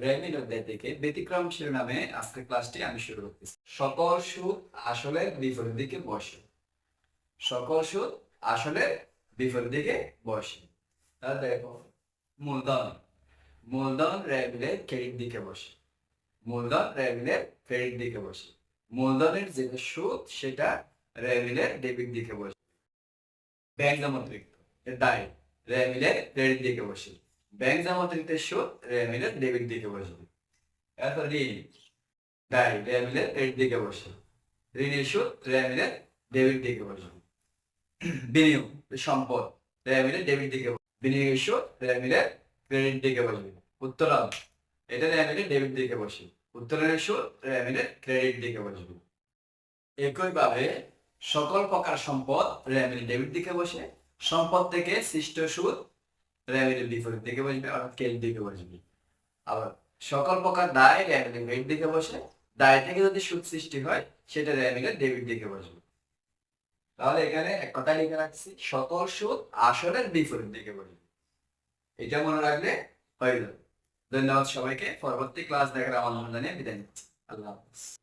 রেমিনোদের দিকে ব্যতিক্রম আজকের ক্লাসটি আমি শুরু করতেছি। সকল সুদ আসলে দিকে সকল সুদ আসলে দিকে বসে। মূলধন। মূলধন দিকে বসে। মূলধন রেমিলের দিকে বসে। মূলধনের যে সুদ, সেটা রেমিলের ডেবিট দিকে বসে। ব্যাংক দায়। রেমিলের ক্রেডিট দিকে বসে। ব্যাংক জামাতরিক্তের সুদ রেমিলের ডেবিট দিকে বসবে। এরপর ঋণ দায় রেমিলের ক্রেডিট দিকে বসে ঋণের সুদ রেমিলের ডেবিট দিকে বসবে। বিনিয়োগ সম্পদ রেমিলের ডেবিট দিকে বসবে। বিনিয়োগের সুদ রেমিলের ক্রেডিট দিকে বসবে। উত্তোলন, এটা রেমিলের ডেবিট দিকে বসে উত্তোলনের সুদ রেমিলের ক্রেডিট দিকে বসবে। একইভাবে সকল প্রকার সম্পদ রেমিলের ডেবিট দিকে বসে। সম্পদ থেকে সৃষ্ট সুদ বসবে বসবে। আবার সকল প্রকার দায় বসে দায় থেকে যদি সুদ সৃষ্টি হয়, সেটা ডেবিট বসবে। তাহলে এখানে এক কথা লিখে রাখছি, সকল সুদ আসলের বিপরীত দিকে বসবে। এটা মনে রাখলে হয়ে যাবে। ধন্যবাদ সবাইকে। পরবর্তী ক্লাস দেখার আমন্ত্রণ জানিয়ে বিদায় নিচ্ছি। আল্লাহ হাফিজ।